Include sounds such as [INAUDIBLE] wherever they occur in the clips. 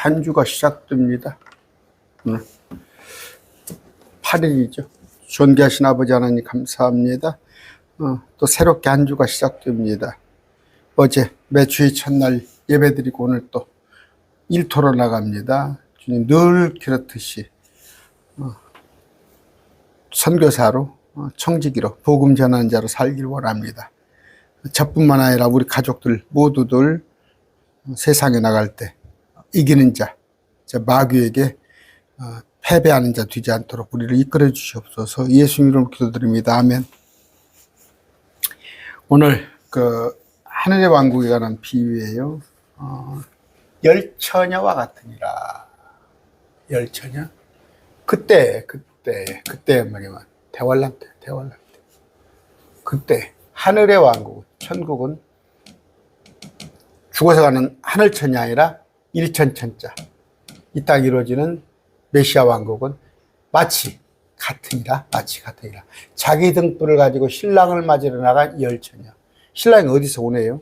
한 주가 시작됩니다. 오늘 8일이죠. 존귀하신 아버지 하나님 감사합니다. 어, 또 새롭게 한 주가 시작됩니다. 어제 매주의 첫날 예배드리고 오늘 또 일터로 나갑니다. 주님 늘 그렇듯이 어, 선교사로 어, 청지기로 복음 전하는 자로 살길 원합니다. 저뿐만 아니라 우리 가족들 모두들 세상에 나갈 때 이기는 자, 저 마귀에게 어, 패배하는 자 되지 않도록 우리를 이끌어 주시옵소서 예수님 이름으로 기도드립니다. 아멘. 오늘 그 하늘의 왕국에 관한 비유예요. 어, 열처녀와 같으니라. 열처녀? 그때, 그때, 그때 말이면 대환란 때, 대환란 때. 그때 하늘의 왕국, 천국은 죽어서 가는 하늘천이 아니라 일천천자. 이 땅 이루어지는 메시아 왕국은 마치 같으니라, 마치 같으니라. 자기 등불을 가지고 신랑을 맞으러 나간 열처녀. 신랑이 어디서 오네요?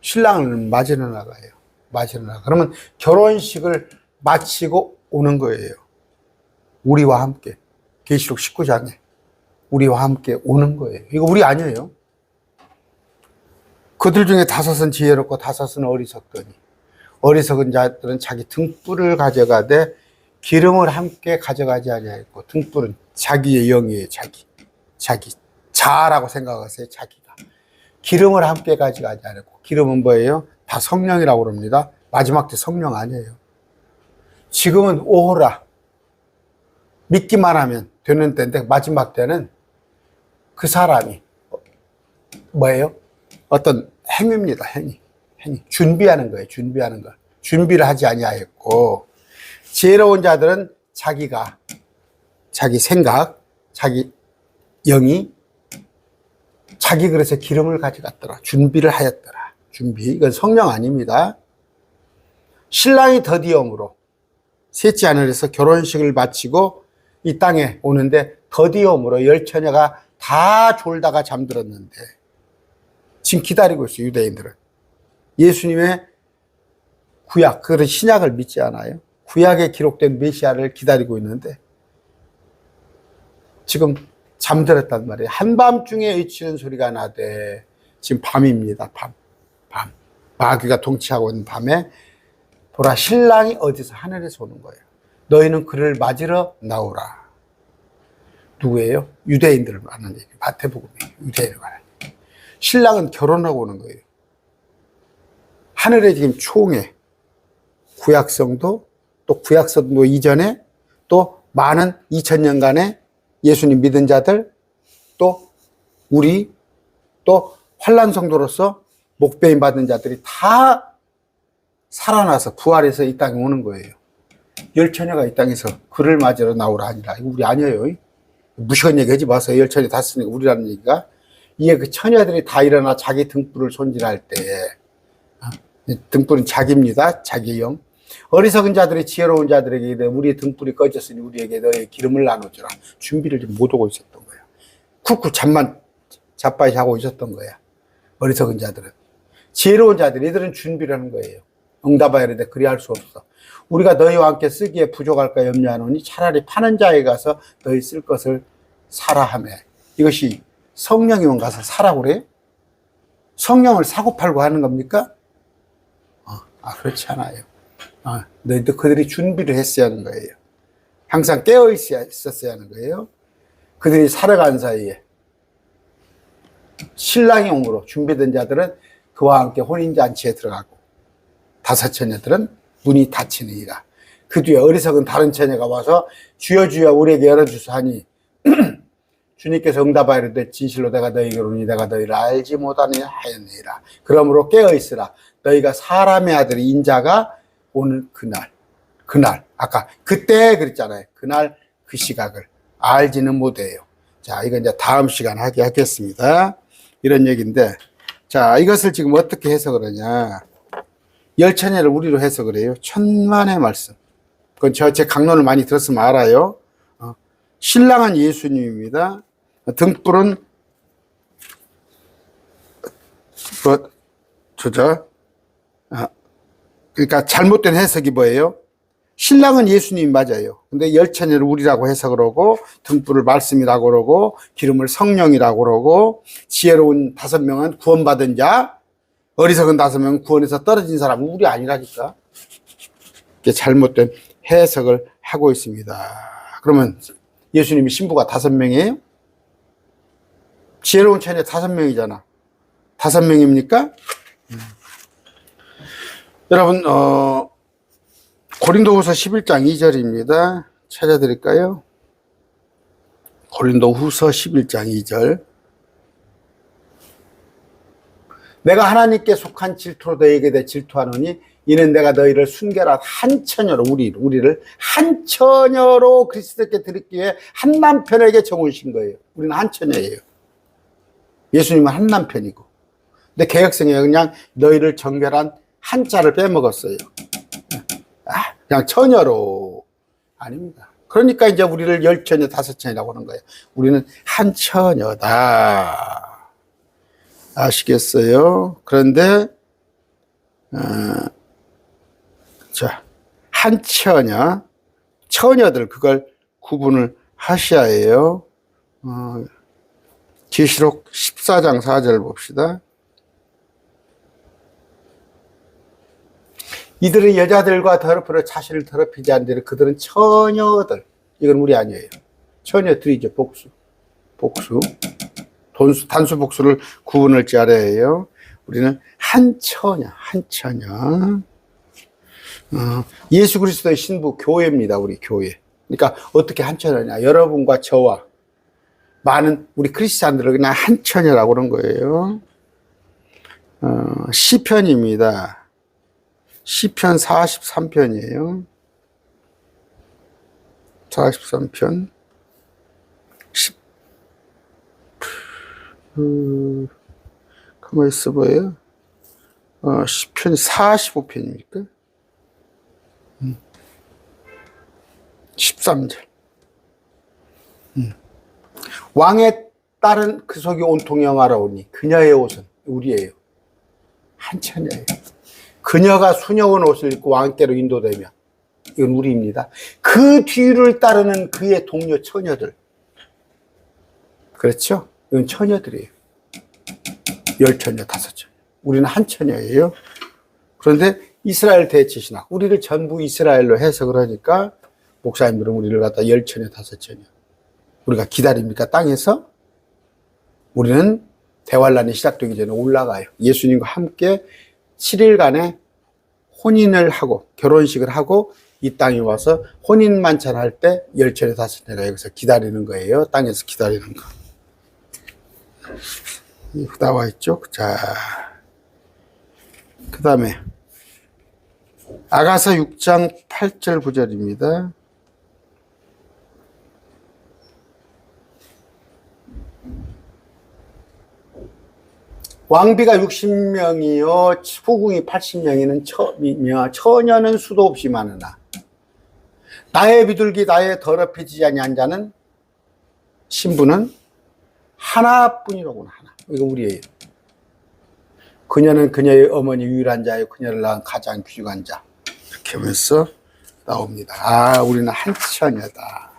신랑을 맞으러 나가요. 맞으러 나가. 그러면 결혼식을 마치고 오는 거예요. 우리와 함께. 계시록 19장에. 우리와 함께 오는 거예요. 이거 우리 아니에요. 그들 중에 다섯은 지혜롭고 다섯은 어리석더니 어리석은 자들은 자기 등불을 가져가되 기름을 함께 가져가지 아니하였고 등불은 자기의 영이에요. 자기. 자기. 자라고 생각하세요. 자기가. 기름을 함께 가져가지 않았고 기름은 뭐예요? 다 성령이라고 그럽니다. 마지막 때 성령 아니에요. 지금은 오호라. 믿기만 하면 되는 때인데 마지막 때는 그 사람이 뭐예요? 어떤 행위입니다. 행위. 준비하는 거예요. 준비하는 거. 준비를 하지 아니하였고 지혜로운 자들은 자기가 자기 생각, 자기 영이 자기 그릇에 기름을 가져갔더라. 준비를 하였더라. 준비. 이건 성령 아닙니다. 신랑이 더디엄으로 셋째 하늘에서 결혼식을 마치고 이 땅에 오는데 더디엄으로 열 처녀가 다 졸다가 잠들었는데 지금 기다리고 있어요. 유대인들은. 예수님의 구약, 그런 신약을 믿지 않아요. 구약에 기록된 메시아를 기다리고 있는데 지금 잠들었단 말이에요. 한밤중에 외치는 소리가 나되 지금 밤입니다. 밤. 밤. 마귀가 통치하고 있는 밤에 보라 신랑이 어디서 하늘에서 오는 거예요. 너희는 그를 맞으러 나오라. 누구예요? 유대인들을 말하는 얘기. 마태복음이에요. 유대인을 말하는 얘기. 신랑은 결혼하고 오는 거예요. 하늘에 지금 총회, 구약성도 또 구약성도 이전에 또 많은 2000년간의 예수님 믿은 자들 또 우리 또 환란 성도로서 목배임 받은 자들이 다 살아나서 부활해서 이 땅에 오는 거예요. 열처녀가 이 땅에서 그를 맞으러 나오라 하니라. 우리 아니에요. 무식한 얘기 하지 마세요. 열처녀 다 쓰니까 우리라는 얘기가. 이게 그 처녀들이 다 일어나 자기 등불을 손질할 때, 어? 등불은 자기입니다. 자기 영. 어리석은 자들이 지혜로운 자들에게 이르되 우리의 등불이 꺼졌으니 우리에게 너의 기름을 나눠주라. 준비를 좀 못 하고 있었던 거야. 쿡쿡 잠만 자빠이 자고 있었던 거야. 어리석은 자들은. 지혜로운 자들, 이들은 준비를 하는 거예요. 응답하여 이르되 그리할 수 없어. 우리가 너희와 함께 쓰기에 부족할까 염려하노니 차라리 파는 자에 가서 너희 쓸 것을 사라 하며 이것이 성령이면 가서 사라고 그래요? 성령을 사고 팔고 하는 겁니까? 어, 아, 그렇지 않아요. 어, 너희도 그들이 준비를 했어야 하는 거예요. 항상 깨어 있었어야 하는 거예요. 그들이 살아간 사이에 신랑이 옴으로 준비된 자들은 그와 함께 혼인잔치에 들어가고 다섯 처녀들은 문이 닫히느니라. 그 뒤에 어리석은 다른 처녀가 와서 주여 주여 우리에게 열어주소 하니 [CLEARS THROAT] 주님께서 응답하이르되 진실로 내가 너희에게 오니 내가 너희를 알지 못하니 하였느니라. 그러므로 깨어 있으라. 너희가 사람의 아들 인자가 오늘 그날 그날 아까 그때 그랬잖아요. 그날 그 시각을 알지는 못해요. 자 이거 이제 다음 시간 하게 하겠습니다. 이런 얘기인데 자 이것을 지금 어떻게 해석을 하냐 열천예를 우리로 해석을 해요. 천만의 말씀. 그건 저 제 강론을 많이 들었으면 알아요. 어, 신랑은 예수님입니다. 등불은 뭐 저자 아, 그러니까 잘못된 해석이 뭐예요? 신랑은 예수님이 맞아요. 근데 열처녀를 우리라고 해석을 하고 등불을 말씀이라고 그러고 기름을 성령이라고 그러고 지혜로운 다섯 명은 구원받은 자 어리석은 다섯 명은 구원에서 떨어진 사람은 우리 아니라니까. 이게 잘못된 해석을 하고 있습니다. 그러면 예수님이 신부가 다섯 명이에요? 지혜로운 처녀 다섯 명이잖아. 다섯 명입니까? 음. 여러분, 어, 고린도후서 11장 2절입니다. 찾아드릴까요? 고린도후서 11장 2절. 내가 하나님께 속한 질투로 너에게 대 질투하노니 이는 내가 너희를 순결한 한 처녀로 우리 우리를 한 처녀로 그리스도께 드리기에 한 남편에게 정하신 거예요. 우리는 한 처녀예요. 예수님은 한 남편이고. 근데 개혁성에 그냥 너희를 정결한 한자를 빼먹었어요. 아, 그냥 처녀로 아닙니다. 그러니까 이제 우리를 열 처녀, 다섯 처녀라고 하는 거예요. 우리는 한 처녀다. 아시겠어요? 그런데 어, 자, 한 처녀, 처녀들 그걸 구분을 하셔야 해요. 어, 계시록 14장 4절 봅시다. 이들은 여자들과 더럽히려 자신을 더럽히지 않는 그들은 처녀들. 이건 우리 아니에요. 처녀들이죠, 복수. 복수. 돈수, 단수 복수를 구분을 잘해야 해요. 우리는 한 처녀, 한 처녀. 어, 예수 그리스도의 신부 교회입니다, 우리 교회. 그러니까 어떻게 한 처녀냐. 여러분과 저와 많은 우리 크리스찬들을 그냥 한 처녀라고 그런 거예요. 어, 시편입니다. 시편 43편이에요. 43편. 10, 그, 가만히 있어 봐요. 어, 시편 45편입니까? 13절. 음. 왕의 딸은 그 속이 온통이 영화로우니 그녀의 옷은 우리예요. 한 처녀예요. 그녀가 수녀원 옷을 입고 왕께로 인도되면 이건 우리입니다. 그 뒤를 따르는 그의 동료 처녀들. 그렇죠? 이건 처녀들이에요. 열 처녀, 다섯 처녀. 우리는 한 처녀예요. 그런데 이스라엘 대체신학, 우리를 전부 이스라엘로 해석을 하니까 목사님들은 우리를 갖다 열 처녀, 다섯 처녀. 우리가 기다립니까? 땅에서? 우리는 대환란이 시작되기 전에 올라가요. 예수님과 함께 7일간의 혼인을 하고 결혼식을 하고 이 땅에 와서 혼인 만찬할 때 열처리 다섯 내가 여기서 기다리는 거예요. 땅에서 기다리는 거. 나와 있죠. 자, 그 다음에 아가서 6장 8절 9절입니다. 왕비가 60명이요, 후궁이 80명이는 처, 처녀는 수도 없이 많으나, 나의 비둘기 나의 더럽혀지지 아니한 자는 신부는 하나뿐이로구나, 하나. 이거 우리예요. 그녀는 그녀의 어머니 유일한 자요, 그녀를 낳은 가장 귀중한 자. 이렇게 하면서 나옵니다. 아, 우리는 한 처녀다.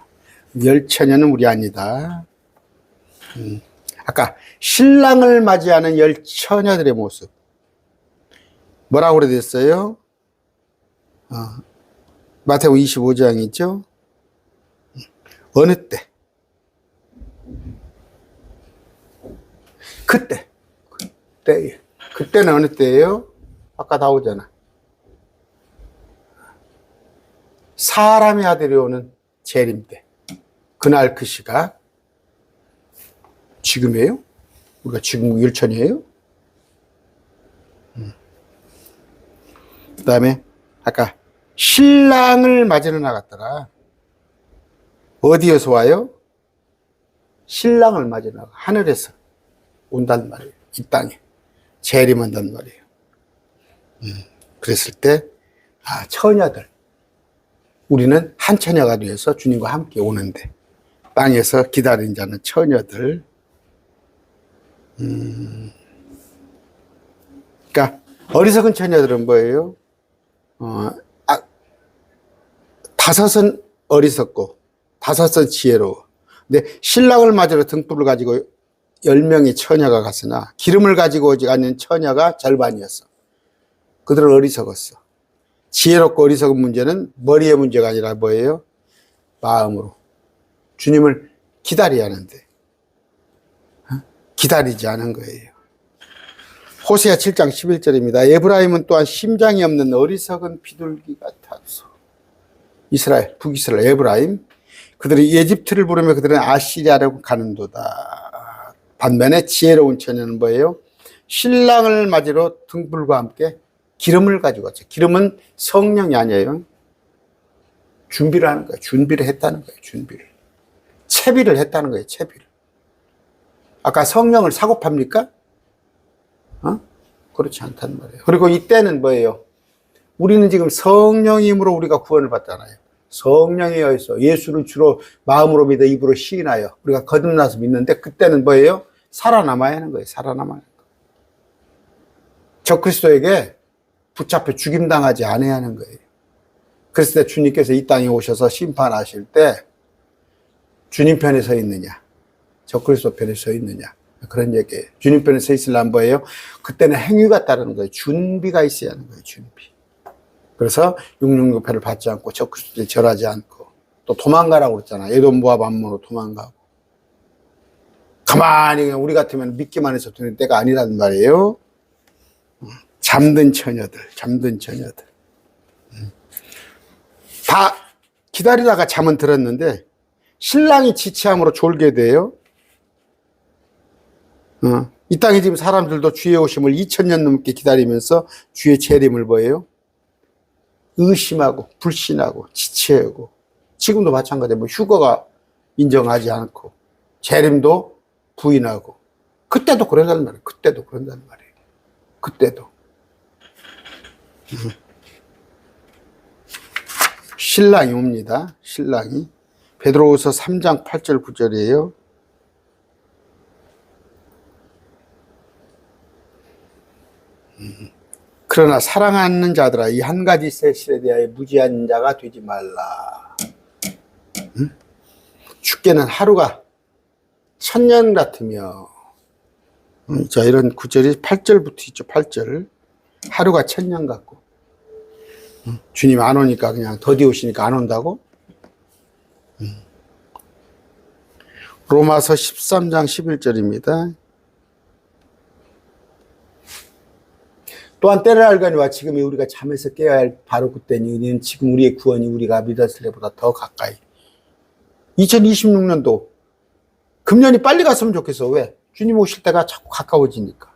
열 처녀는 우리 아니다. 음. 아까 신랑을 맞이하는 열 처녀들의 모습. 뭐라고 그랬어요? 어, 마태복음 25장 있죠? 어느 때? 그때. 그때. 그때는 어느 때예요? 아까 나오잖아. 사람의 아들이 오는 재림 때. 그날 그 시각. 지금이에요? 우리가 지금 일천이에요? 음. 그 다음에 아까 신랑을 맞으러 나갔더라. 어디에서 와요? 신랑을 맞으러 나가. 하늘에서 온단 말이에요. 이 땅에. 재림한단 말이에요. 음. 그랬을 때, 아, 처녀들. 우리는 한 처녀가 되어서 주님과 함께 오는데, 땅에서 기다린 자는 처녀들. 음. 그러니까 어리석은 처녀들은 뭐예요? 어, 아, 다섯은 어리석고 다섯은 지혜로워. 근데 신랑을 맞으러 등불을 가지고 열 명의 처녀가 갔으나 기름을 가지고 오지 않는 처녀가 절반이었어. 그들은 어리석었어. 지혜롭고 어리석은 문제는 머리의 문제가 아니라 뭐예요? 마음으로. 주님을 기다려야 하는데 어? 기다리지 않은 거예요. 호세아 7장 11절입니다. 에브라임은 또한 심장이 없는 어리석은 비둘기 같아서 이스라엘, 북이스라엘, 에브라임 그들이 에집트를 부르며 그들은 아시리아로 가는도다. 반면에 지혜로운 처녀는 뭐예요? 신랑을 맞으러 등불과 함께 기름을 가지고 왔죠. 기름은 성령이 아니에요. 준비를 하는 거예요. 준비를 했다는 거예요. 준비를. 채비를 했다는 거예요. 채비를. 아까 성령을 사고 팝니까? 어? 그렇지 않단 말이에요. 그리고 이때는 뭐예요? 우리는 지금 성령임으로 우리가 구원을 받잖아요. 성령에 의해서 예수를 주로 마음으로 믿어 입으로 시인하여 우리가 거듭나서 믿는데 그때는 뭐예요? 살아남아야 하는 거예요. 살아남아야 하는 거예요. 저 그리스도에게 붙잡혀 죽임당하지 않아야 하는 거예요. 그랬을 때 주님께서 이 땅에 오셔서 심판하실 때 주님 편에 서 있느냐, 저 그리스도 편에 서 있느냐 그런 얘기예요. 주님 편에 서 있으려면 뭐예요? 그때는 행위가 따르는 거예요. 준비가 있어야 하는 거예요. 준비. 그래서 육육육패를 받지 않고 저 그리스도에 절하지 않고 또 도망가라고 그랬잖아. 에돔 모압 암모로 도망가고 가만히 우리 같으면 믿기만 해서 되는 때가 아니란 말이에요. 잠든 처녀들, 잠든 처녀들. 다 기다리다가 잠은 들었는데 신랑이 지체함으로 졸게 돼요. 어, 이 땅에 지금 사람들도 주의 오심을 2000년 넘게 기다리면서 주의 재림을 뭐예요? 의심하고 불신하고 지체하고 지금도 마찬가지예요. 뭐 휴거가 인정하지 않고 재림도 부인하고 그때도 그런다는 말이에요. 그때도 그런다는 말이에요. 그때도 음. 신랑이 옵니다. 신랑이 베드로후서 3장 8절 9절이에요. 그러나 사랑하는 자들아 이 한 가지 세실에 대하여 무지한 자가 되지 말라. 응? 죽게는 하루가 천년 같으며 응, 자 이런 구절이 8절부터 있죠. 8절 하루가 천년 같고 응? 주님 안 오니까 그냥 더디 오시니까 안 온다고? 로마서 13장 11절입니다. 또한 때를 알거니와 지금이 우리가 잠에서 깨어야 할 바로 그때니 이는 지금 우리의 구원이 우리가 믿었을 때보다 더 가까이 2026년도 금년이 빨리 갔으면 좋겠어 왜? 주님 오실 때가 자꾸 가까워지니까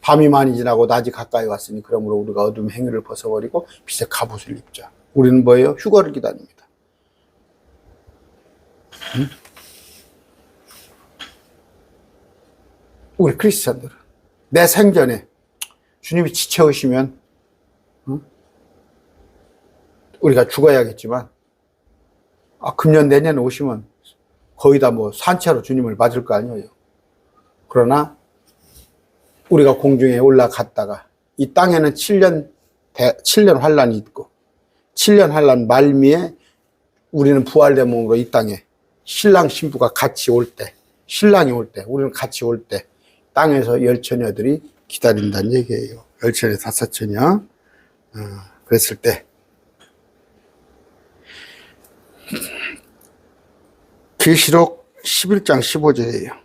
밤이 많이 지나고 낮이 가까이 왔으니 그러므로 우리가 어둠 행위를 벗어버리고 빛의 갑옷을 입자 우리는 뭐예요? 휴거를 기다립니다 응? 우리 크리스찬들은 내 생전에 주님이 지쳐오시면 어? 우리가 죽어야겠지만 아, 금년 내년 오시면 거의 다 뭐 산채로 주님을 맞을 거 아니에요. 그러나 우리가 공중에 올라갔다가 이 땅에는 7년 대, 7년 환란이 있고 7년 환란 말미에 우리는 부활된 몸으로 이 땅에 신랑 신부가 같이 올 때, 신랑이 올 때, 우리는 같이 올 때 땅에서 열 처녀들이 기다린다는 얘기예요. 열 처녀, 다섯 처녀. 어, 그랬을 때 계시록 11장 15절이에요.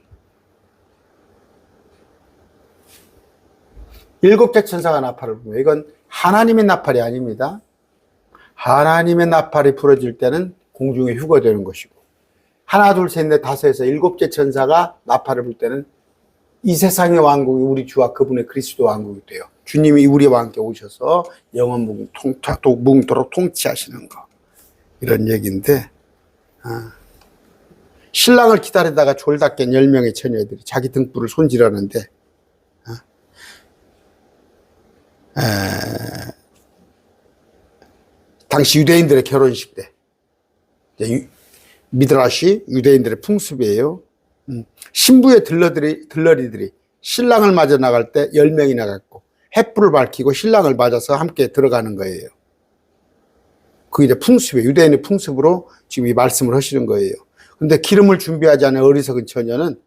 일곱째 천사가 나팔을 불며 이건 하나님의 나팔이 아닙니다. 하나님의 나팔이 부러질 때는 공중에 휴거되는 것이고 하나 둘 셋 넷 다섯에서 일곱째 천사가 나팔을 불 때는 이 세상의 왕국이 우리 주와 그분의 그리스도 왕국이 돼요. 주님이 우리와 함께 오셔서 영원 뭉토록 통치하시는 거 이런 얘기인데 아. 신랑을 기다리다가 졸다 깬 10명의 처녀들이 자기 등불을 손질하는데 어? 에, 당시 유대인들의 결혼식 때 미드라시 유대인들의 풍습이에요. 음, 신부의 들러들이, 들러리들이 신랑을 맞아 나갈 때 10명이 나갔고 횃불을 밝히고 신랑을 맞아서 함께 들어가는 거예요. 그게 이제 풍습이에요. 유대인의 풍습으로 지금 이 말씀을 하시는 거예요. 근데 기름을 준비하지 않은 어리석은 처녀는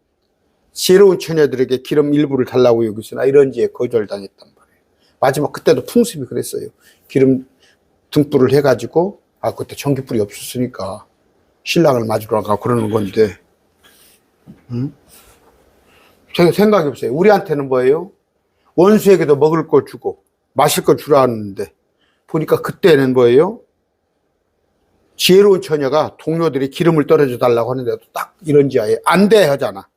지혜로운 처녀들에게 기름 일부를 달라고 여기서나 이런 지에 거절당했단 말이에요. 마지막 그때도 풍습이 그랬어요. 기름 등불을 해가지고 아 그때 전기불이 없었으니까 신랑을 맞으러 가 그러는 건데 응? 제가 생각해 보세요. 우리한테는 뭐예요? 원수에게도 먹을 걸 주고 마실 걸 주라 하는데 보니까 그때는 뭐예요? 지혜로운 처녀가 동료들이 기름을 떨어져 달라고 하는데도 딱 이런 지하에 안 돼 하잖아.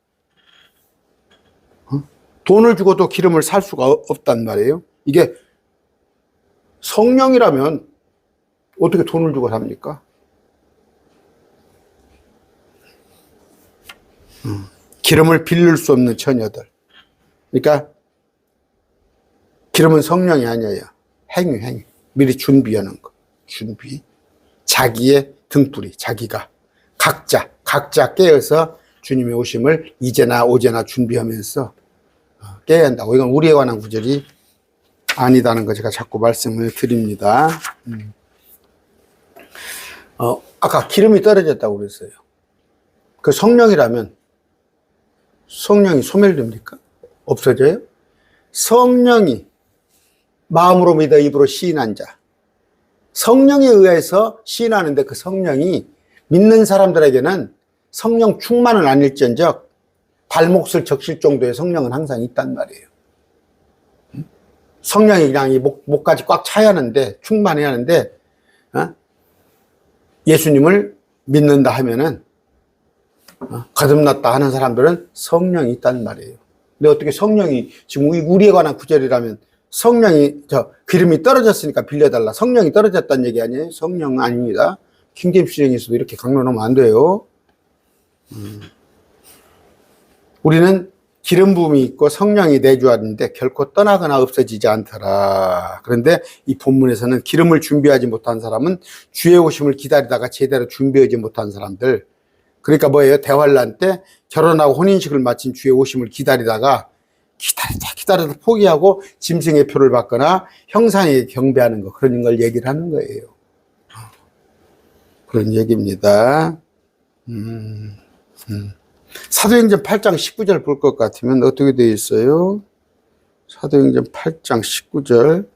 어? 돈을 주고도 기름을 살 수가 없- 없단 말이에요. 이게 성령이라면 어떻게 돈을 주고 삽니까? 기름을 빌릴 수 없는 처녀들. 그러니까 기름은 성령이 아니에요. 행위, 행위. 미리 준비하는 거. 준비. 자기의 등불이, 자기가. 각자, 각자 깨어서 주님의 오심을 이제나 오제나 준비하면서 어, 깨야 한다고. 이건 우리에 관한 구절이 아니다는 거 제가 자꾸 말씀을 드립니다. 음. 어, 아까 기름이 떨어졌다고 그랬어요. 그 성령이라면 성령이 소멸됩니까? 없어져요? 성령이 마음으로 믿어 입으로 시인한 자. 성령에 의해서 시인하는데 그 성령이 믿는 사람들에게는 성령 충만은 아닐지언정 발목을 적실 정도의 성령은 항상 있단 말이에요. 응? 성령이 그냥 이 목, 목까지 꽉 차야 하는데, 충만해야 하는데, 어? 예수님을 믿는다 하면은, 어? 거듭났다 하는 사람들은 성령이 있단 말이에요. 근데 어떻게 성령이, 지금 우리- 우리에 관한 구절이라면 성령이, 저, 기름이 떨어졌으니까 빌려달라. 성령이 떨어졌다는 얘기 아니에요? 성령 아닙니다. 킹제임스 시령에서도 이렇게 강론하면 안 돼요. 음. 우리는 기름 부음이 있고 성령이 내주하는데 결코 떠나거나 없어지지 않더라. 그런데 이 본문에서는 기름을 준비하지 못한 사람은 주의 오심을 기다리다가 제대로 준비하지 못한 사람들. 그러니까 뭐예요? 대환란 때 결혼하고 혼인식을 마친 주의 오심을 기다리다가 기다리다 기다리다 포기하고 짐승의 표를 받거나 형상에게 경배하는 거 그런 걸 얘기를 하는 거예요. 그런 얘기입니다. 음, 음. 사도행전 8장 19절 볼 것 같으면 어떻게 되어 있어요? 사도행전 8장 19절.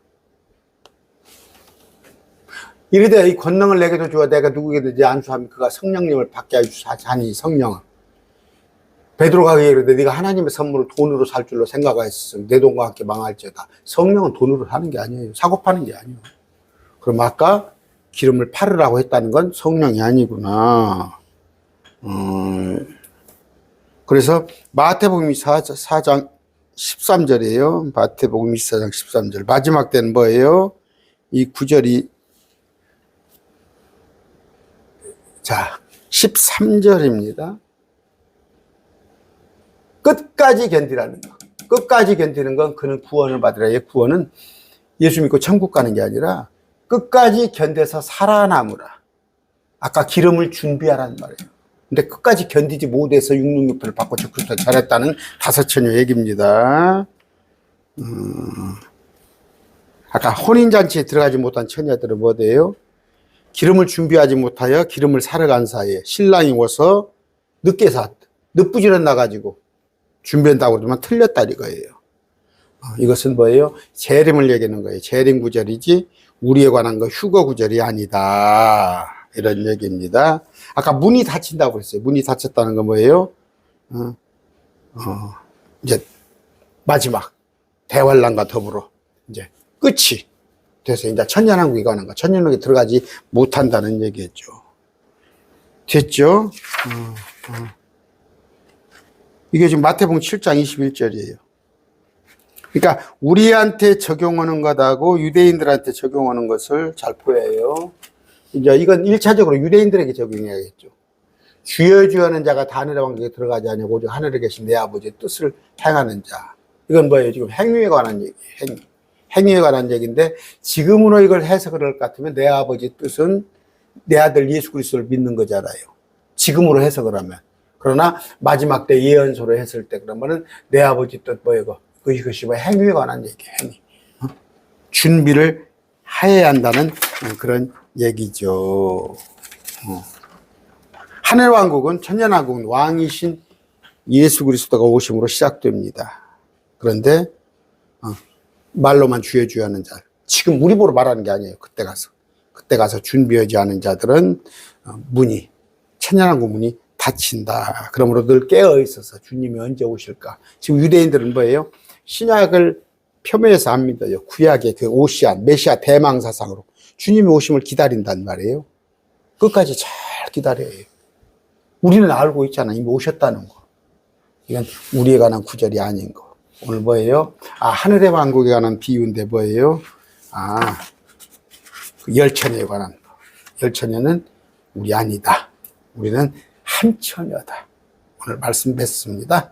이르되 이 권능을 내게도 주어 내가 누구에게든지 안수하면 그가 성령님을 받게 하시니 성령은 베드로가 이르되 네가 하나님의 선물을 돈으로 살 줄로 생각하였으면 내 돈과 함께 망할지어다. 성령은 돈으로 사는 게 아니에요. 사고 파는 게 아니에요. 그럼 아까 기름을 팔으라고 했다는 건 성령이 아니구나. 음, 그래서 마태복음 4장 13절이에요. 마태복음 24장 13절. 마지막 때는 뭐예요? 이 구절이 자, 13절입니다. 끝까지 견디라는 거. 끝까지 견디는 건 그는 구원을 받으라. 의 구원은 예수 믿고 천국 가는 게 아니라 끝까지 견뎌서 살아남으라. 아까 기름을 준비하라는 말이에요. 근데 끝까지 견디지 못해서 666표를 받고 적그리스도 잘했다는 다섯 처녀 얘기입니다. 음, 아까 혼인잔치에 들어가지 못한 처녀들은 뭐예요? 기름을 준비하지 못하여 기름을 사러 간 사이에 신랑이 와서 늦게 샀, 늦부지런 나가지고 준비한다고 그러면 틀렸다 이거예요. 어, 이것은 뭐예요? 재림을 얘기하는 거예요. 재림 구절이지 우리에 관한 거 휴거 구절이 아니다. 이런 얘기입니다. 아까 문이 닫힌다고 했어요. 문이 닫혔다는 건 뭐예요? 어, 어, 이제 마지막 대환란과 더불어 이제 끝이 돼서 이제 천년왕국에 가는 거. 천년왕국에 들어가지 못한다는 얘기였죠. 됐죠? 어, 어. 이게 지금 마태복음 7장 21절이에요. 그러니까 우리한테 적용하는 것하고 유대인들한테 적용하는 것을 잘 보여요. 이제 이건 1차적으로 유대인들에게 적용해야겠죠. 주여 주여는 자가 다 하늘의 왕국에 들어가지 아니하고 하늘에 계신 내 아버지의 뜻을 행하는 자. 이건 뭐예요? 지금 행위에 관한 얘기, 행위. 행위에 관한 얘기인데 지금으로 이걸 해석을 할 것 같으면 내 아버지 뜻은 내 아들 예수 그리스도를 믿는 거잖아요. 지금으로 해석을 하면. 그러나 마지막 때 예언서로 했을 때 그러면은 내 아버지 뜻 뭐이고 그것이 그것이 뭐 행위에 관한 얘기, 행위. 어? 준비를 해야 한다는 그런 얘기죠. 어. 하늘 왕국은 천년 왕국은 왕이신 예수 그리스도가 오심으로 시작됩니다. 그런데 어, 말로만 주여 하는 자, 지금 우리 보러 말하는 게 아니에요. 그때 가서 그때 가서 준비하지 않은 자들은 어, 문이 천년 왕국 문이 닫힌다. 그러므로 늘 깨어 있어서 주님이 언제 오실까? 지금 유대인들은 뭐예요? 신약을 안 믿어요. 구약의 그 오시안, 메시아 대망 사상으로 주님이 오심을 기다린단 말이에요. 끝까지 잘 기다려요. 우리는 알고 있잖아. 이미 오셨다는 거. 이건 우리에 관한 구절이 아닌 거. 오늘 뭐예요? 아, 하늘의 왕국에 관한 비유인데 뭐예요? 아, 그 열처녀에 관한 거. 열처녀는 우리 아니다. 우리는 한처녀다. 오늘 말씀 뵙습니다.